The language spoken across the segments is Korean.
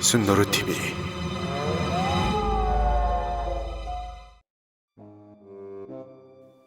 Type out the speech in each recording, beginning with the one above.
순노루 TV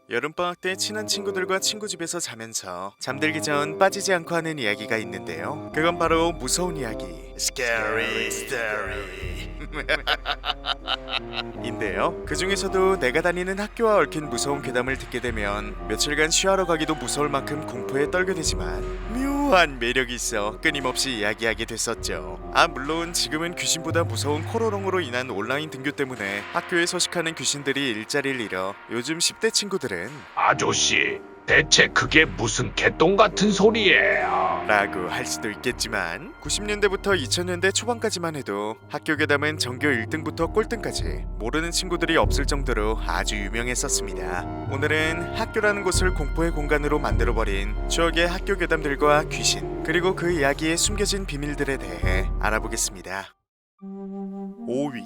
여름방학 때 친한 친구들과 친구 집에서 자면서 잠들기 전 빠지지 않고 하는 이야기가 있는데요. 그건 바로 무서운 이야기. Scary Story. 인데요. 그 중에서도 내가 다니는 학교와 얽힌 무서운 괴담을 듣게 되면 며칠간 쉬하러 가기도 무서울 만큼 공포에 떨게 되지만 묘 한 매력이 있어 끊임없이 이야기하게 됐었죠. 아 물론 지금은 귀신보다 무서운 코로롱으로 인한 온라인 등교 때문에 학교에 서식하는 귀신들이 일자리를 잃어 요즘 10대 친구들은 아저씨, 대체 그게 무슨 개똥 같은 소리예요? 라고 할 수도 있겠지만 90년대부터 2000년대 초반까지만 해도 학교 괴담은 전교 1등부터 꼴등까지 모르는 친구들이 없을 정도로 아주 유명했었습니다. 오늘은 학교라는 곳을 공포의 공간으로 만들어버린 추억의 학교 괴담들과 귀신 그리고 그 이야기에 숨겨진 비밀들에 대해 알아보겠습니다. 5위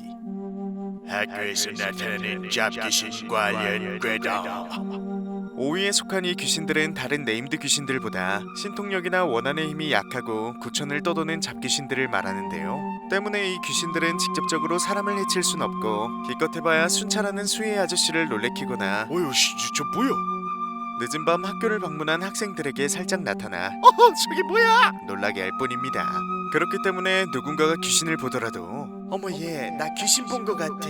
학교에서 나타나는 잡귀신 관련 괴담 5위에 속한 이 귀신들은 다른 네임드 귀신들보다 신통력이나 원한의 힘이 약하고 구천을 떠도는 잡귀신들을 말하는데요. 때문에 이 귀신들은 직접적으로 사람을 해칠 순 없고 기껏 해봐야 순찰하는 수혜 아저씨를 놀래키거나 어휴 씨, 저 뭐야? 늦은 밤 학교를 방문한 학생들에게 살짝 나타나 어허 저기 뭐야? 놀라게 할 뿐입니다. 그렇기 때문에 누군가가 귀신을 보더라도 어머 얘 나 귀신 본것 같아.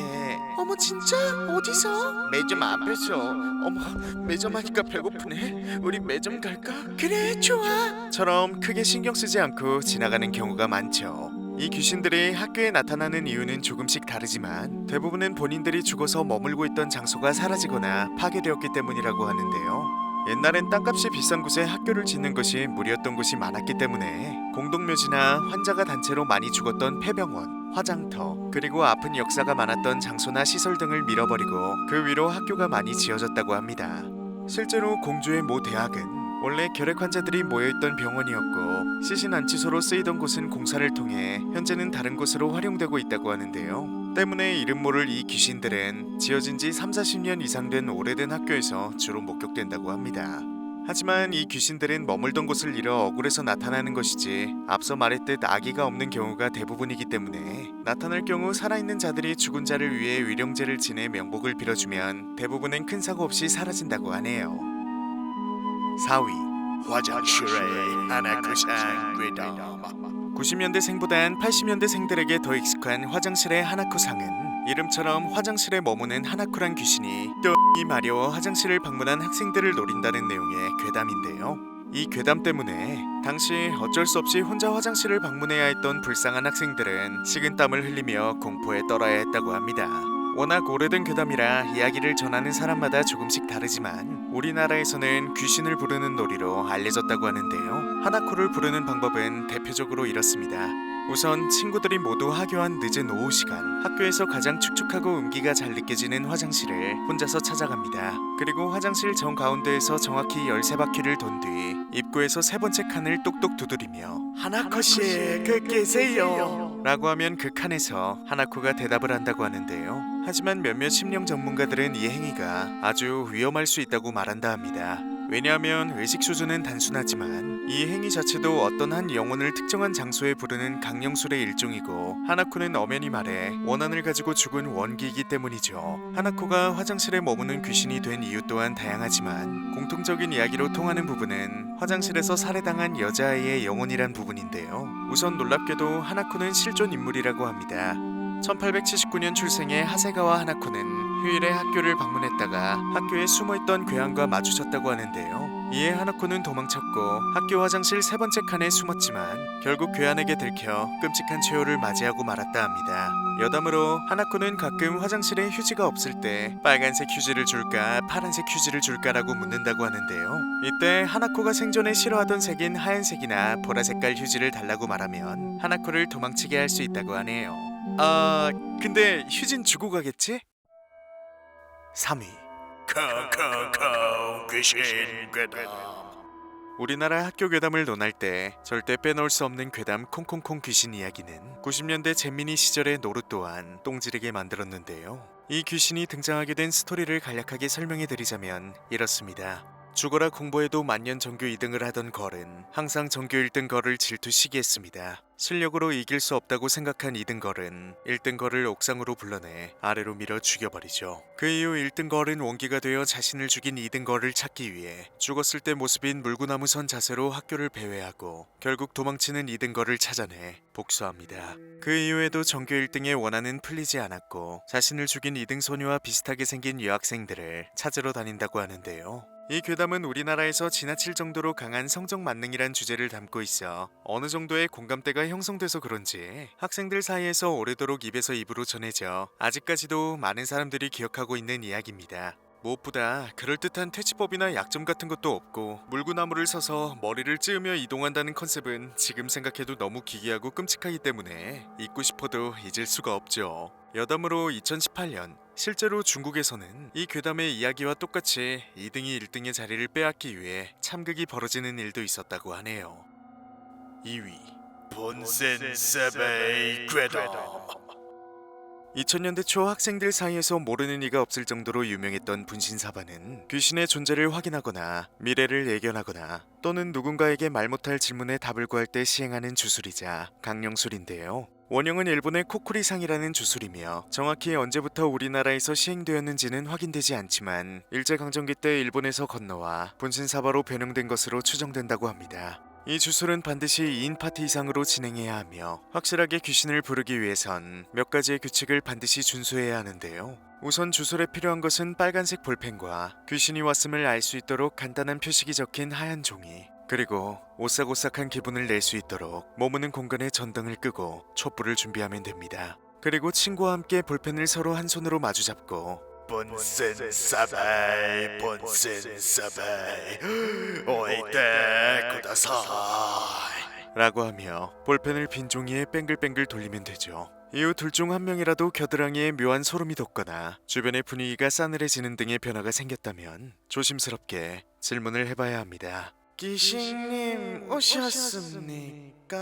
어머 진짜 어디서? 매점 앞에서. 어머 매점 하니까 배고프네. 우리 매점 갈까? 그래 좋아. 처럼 크게 신경 쓰지 않고 지나가는 경우가 많죠. 이 귀신들이 학교에 나타나는 이유는 조금씩 다르지만 대부분은 본인들이 죽어서 머물고 있던 장소가 사라지거나 파괴되었기 때문이라고 하는데요. 옛날엔 땅값이 비싼 곳에 학교를 짓는 것이 무리였던 곳이 많았기 때문에 공동묘지나 환자가 단체로 많이 죽었던 폐병원, 화장터, 그리고 아픈 역사가 많았던 장소나 시설 등을 밀어버리고 그 위로 학교가 많이 지어졌다고 합니다. 실제로 공주의 모 대학은 원래 결핵 환자들이 모여있던 병원이었고 시신 안치소로 쓰이던 곳은 공사를 통해 현재는 다른 곳으로 활용되고 있다고 하는데요. 때문에 이름 모를 이 귀신들은 지어진 지 3, 40년 이상 된 오래된 학교에서 주로 목격된다고 합니다. 하지만 이 귀신들은 머물던 곳을 잃어 억울해서 나타나는 것이지 앞서 말했듯 아기가 없는 경우가 대부분이기 때문에 나타날 경우 살아있는 자들이 죽은 자를 위해 위령제를 지내 명복을 빌어주면 대부분은 큰 사고 없이 사라진다고 하네요. 4위 화장실의 하나쿠상 괴담 90년대 생보단 80년대 생들에게 더 익숙한 화장실의 하나쿠상은 이름처럼 화장실에 머무는 하나쿠란 귀신이 뼈이 마려워 화장실을 방문한 학생들을 노린다는 내용의 괴담인데요. 이 괴담 때문에 당시 어쩔 수 없이 혼자 화장실을 방문해야 했던 불쌍한 학생들은 식은땀을 흘리며 공포에 떨어야 했다고 합니다. 워낙 오래된 괴담이라 이야기를 전하는 사람마다 조금씩 다르지만 우리나라에서는 귀신을 부르는 놀이로 알려졌다고 하는데요. 하나코를 부르는 방법은 대표적으로 이렇습니다. 우선 친구들이 모두 하교한 늦은 오후 시간 학교에서 가장 축축하고 음기가 잘 느껴지는 화장실을 혼자서 찾아갑니다. 그리고 화장실 정 가운데에서 정확히 13바퀴를 돈 뒤 입구에서 세 번째 칸을 똑똑 두드리며 하나코 씨 그 계세요 라고 하면 그 칸에서 하나코가 대답을 한다고 하는데요. 하지만 몇몇 심령 전문가들은 이 행위가 아주 위험할 수 있다고 말한다 합니다. 왜냐하면 의식 수준은 단순하지만 이 행위 자체도 어떤 한 영혼을 특정한 장소에 부르는 강령술의 일종이고 하나코는 엄연히 말해 원한을 가지고 죽은 원기이기 때문이죠. 하나코가 화장실에 머무는 귀신이 된 이유 또한 다양하지만 공통적인 이야기로 통하는 부분은 화장실에서 살해당한 여자아이의 영혼이란 부분인데요. 우선 놀랍게도 하나코는 실존 인물이라고 합니다. 1879년 출생의 하세가와 하나코는 휴일에 학교를 방문했다가 학교에 숨어있던 괴한과 마주쳤다고 하는데요. 이에 하나코는 도망쳤고 학교 화장실 세 번째 칸에 숨었지만 결국 괴한에게 들켜 끔찍한 최후를 맞이하고 말았다 합니다. 여담으로 하나코는 가끔 화장실에 휴지가 없을 때 빨간색 휴지를 줄까 파란색 휴지를 줄까라고 묻는다고 하는데요. 이때 하나코가 생전에 싫어하던 색인 하얀색이나 보라 색깔 휴지를 달라고 말하면 하나코를 도망치게 할 수 있다고 하네요. 아 근데 휴진 주고 가겠지? 3위 커커커 귀신 괴담. 우리나라 학교 괴담을 논할 때 절대 빼놓을 수 없는 괴담 콩콩콩 귀신 이야기는 90년대 잼민이 시절의 노루 또한 똥지르게 만들었는데요. 이 귀신이 등장하게 된 스토리를 간략하게 설명해 드리자면 이렇습니다. 죽어라 공부에도 만년 전교 2등을 하던 걸은 항상 전교 1등 걸을 질투시기했습니다. 실력으로 이길 수 없다고 생각한 2등걸은 1등걸을 옥상으로 불러내 아래로 밀어 죽여버리죠. 그 이후 1등걸은 원기가 되어 자신을 죽인 2등걸을 찾기 위해 죽었을 때 모습인 물구나무 선 자세로 학교를 배회하고 결국 도망치는 2등걸을 찾아내 복수합니다. 그 이후에도 전교 1등의 원한은 풀리지 않았고 자신을 죽인 2등 소녀와 비슷하게 생긴 여학생들을 찾으러 다닌다고 하는데요. 이 괴담은 우리나라에서 지나칠 정도로 강한 성적 만능이란 주제를 담고 있어 어느 정도의 공감대가 형성돼서 그런지 학생들 사이에서 오래도록 입에서 입으로 전해져 아직까지도 많은 사람들이 기억하고 있는 이야기입니다. 무엇보다 그럴듯한 퇴치법이나 약점 같은 것도 없고 물구나무를 서서 머리를 찌으며 이동한다는 컨셉은 지금 생각해도 너무 기괴하고 끔찍하기 때문에 잊고 싶어도 잊을 수가 없죠. 여담으로 2018년 실제로 중국에서는 이 괴담의 이야기와 똑같이 2등이 1등의 자리를 빼앗기 위해 참극이 벌어지는 일도 있었다고 하네요. 2위 본센 세베이 괴담 2000년대 초 학생들 사이에서 모르는 이가 없을 정도로 유명했던 분신사바는 귀신의 존재를 확인하거나 미래를 예견하거나 또는 누군가에게 말 못할 질문에 답을 구할 때 시행하는 주술이자 강령술인데요. 원형은 일본의 코쿠리상이라는 주술이며 정확히 언제부터 우리나라에서 시행되었는지는 확인되지 않지만 일제강점기 때 일본에서 건너와 분신사바로 변형된 것으로 추정된다고 합니다. 이 주술은 반드시 2인 파티 이상으로 진행해야 하며 확실하게 귀신을 부르기 위해선 몇 가지의 규칙을 반드시 준수해야 하는데요. 우선 주술에 필요한 것은 빨간색 볼펜과 귀신이 왔음을 알 수 있도록 간단한 표식이 적힌 하얀 종이 그리고 오싹오싹한 기분을 낼 수 있도록 머무는 공간에 전등을 끄고 촛불을 준비하면 됩니다. 그리고 친구와 함께 볼펜을 서로 한 손으로 마주 잡고 본센 사바이 본센 사바이 오이테 쿠다사이 라고 하며 볼펜을 빈 종이에 뱅글뱅글 돌리면 되죠. 이후 둘 중 한 명이라도 겨드랑이에 묘한 소름이 돋거나 주변의 분위기가 싸늘해지는 등의 변화가 생겼다면 조심스럽게 질문을 해봐야 합니다. 귀신님 오셨습니까?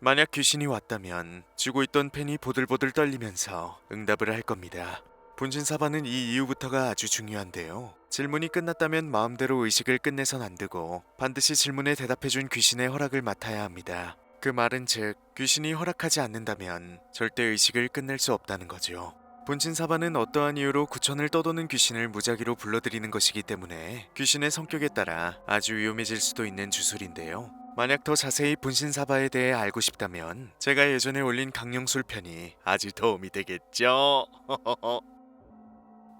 만약 귀신이 왔다면 쥐고 있던 펜이 보들보들 떨리면서 응답을 할 겁니다. 분신사바는 이 이유부터가 아주 중요한데요. 질문이 끝났다면 마음대로 의식을 끝내선 안 되고 반드시 질문에 대답해준 귀신의 허락을 맡아야 합니다. 그 말은 즉 귀신이 허락하지 않는다면 절대 의식을 끝낼 수 없다는 거죠. 분신사바는 어떠한 이유로 구천을 떠도는 귀신을 무작위로 불러들이는 것이기 때문에 귀신의 성격에 따라 아주 위험해질 수도 있는 주술인데요. 만약 더 자세히 분신사바에 대해 알고 싶다면 제가 예전에 올린 강령술 편이 아주 도움이 되겠죠.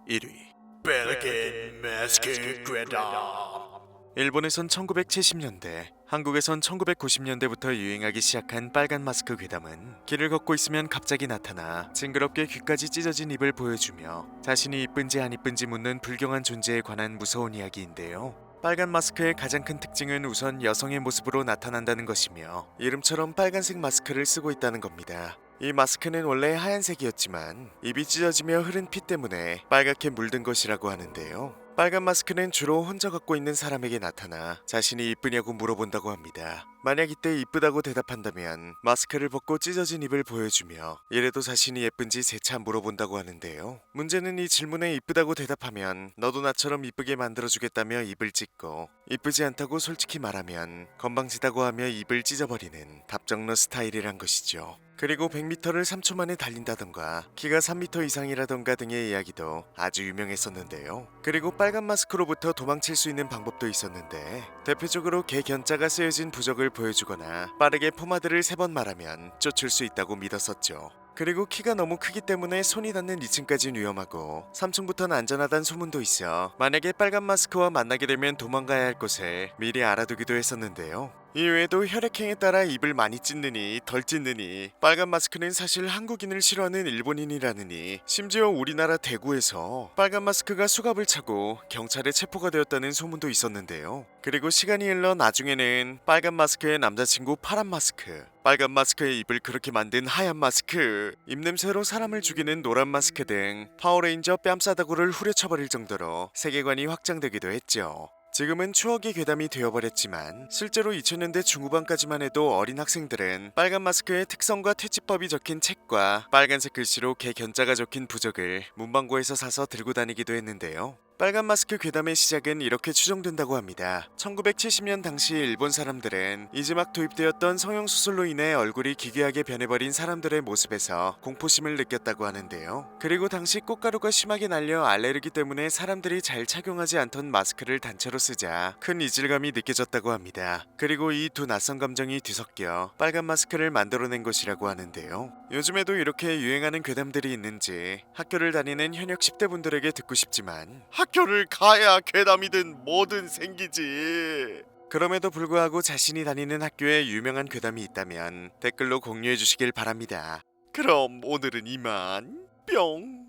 1위 벨겐 마스크 괴담 일본에선 1970년대, 한국에선 1990년대부터 유행하기 시작한 빨간 마스크 괴담은 길을 걷고 있으면 갑자기 나타나 징그럽게 귀까지 찢어진 입을 보여주며 자신이 이쁜지 안 이쁜지 묻는 불경한 존재에 관한 무서운 이야기인데요. 빨간 마스크의 가장 큰 특징은 우선 여성의 모습으로 나타난다는 것이며 이름처럼 빨간색 마스크를 쓰고 있다는 겁니다. 이 마스크는 원래 하얀색이었지만 입이 찢어지며 흐른 피 때문에 빨갛게 물든 것이라고 하는데요. 빨간 마스크는 주로 혼자 갖고 있는 사람에게 나타나 자신이 이쁘냐고 물어본다고 합니다. 만약 이때 이쁘다고 대답한다면 마스크를 벗고 찢어진 입을 보여주며 이래도 자신이 예쁜지 재차 물어본다고 하는데요. 문제는 이 질문에 이쁘다고 대답하면 너도 나처럼 이쁘게 만들어주겠다며 입을 찢고 이쁘지 않다고 솔직히 말하면 건방지다고 하며 입을 찢어버리는 답정너 스타일이란 것이죠. 그리고 100m를 3초 만에 달린다던가 키가 3m 이상이라던가 등의 이야기도 아주 유명했었는데요. 그리고 빨간 마스크로부터 도망칠 수 있는 방법도 있었는데 대표적으로 개 견자가 쓰여진 부적을 보여주거나 빠르게 포마드를 세번 말하면 쫓을 수 있다고 믿었었죠. 그리고 키가 너무 크기 때문에 손이 닿는 2층까지는 위험하고 3층부터는 안전하다는 소문도 있어 만약에 빨간 마스크와 만나게 되면 도망가야 할 곳을 미리 알아두기도 했었는데요. 이외에도 혈액형에 따라 입을 많이 찢느니 덜 찢느니 빨간 마스크는 사실 한국인을 싫어하는 일본인이라느니 심지어 우리나라 대구에서 빨간 마스크가 수갑을 차고 경찰에 체포가 되었다는 소문도 있었는데요. 그리고 시간이 흘러 나중에는 빨간 마스크의 남자친구 파란 마스크 빨간 마스크의 입을 그렇게 만든 하얀 마스크 입냄새로 사람을 죽이는 노란 마스크 등 파워레인저 뺨싸다구를 후려쳐버릴 정도로 세계관이 확장되기도 했죠. 지금은 추억의 괴담이 되어버렸지만 실제로 2000년대 중후반까지만 해도 어린 학생들은 빨간 마스크의 특성과 퇴치법이 적힌 책과 빨간색 글씨로 개 견자가 적힌 부적을 문방구에서 사서 들고 다니기도 했는데요. 빨간 마스크 괴담의 시작은 이렇게 추정된다고 합니다. 1970년 당시 일본 사람들은 이제 막 도입되었던 성형수술로 인해 얼굴이 기괴하게 변해버린 사람들의 모습에서 공포심을 느꼈다고 하는데요. 그리고 당시 꽃가루가 심하게 날려 알레르기 때문에 사람들이 잘 착용하지 않던 마스크를 단체로 쓰자 큰 이질감이 느껴졌다고 합니다. 그리고 이 두 낯선 감정이 뒤섞여 빨간 마스크를 만들어낸 것이라고 하는데요. 요즘에도 이렇게 유행하는 괴담들이 있는지 학교를 다니는 현역 10대 분들에게 듣고 싶지만 학교를 가야 괴담이든 뭐든 생기지. 그럼에도 불구하고 자신이 다니는 학교에 유명한 괴담이 있다면 댓글로 공유해 주시길 바랍니다. 그럼 오늘은 이만 뿅.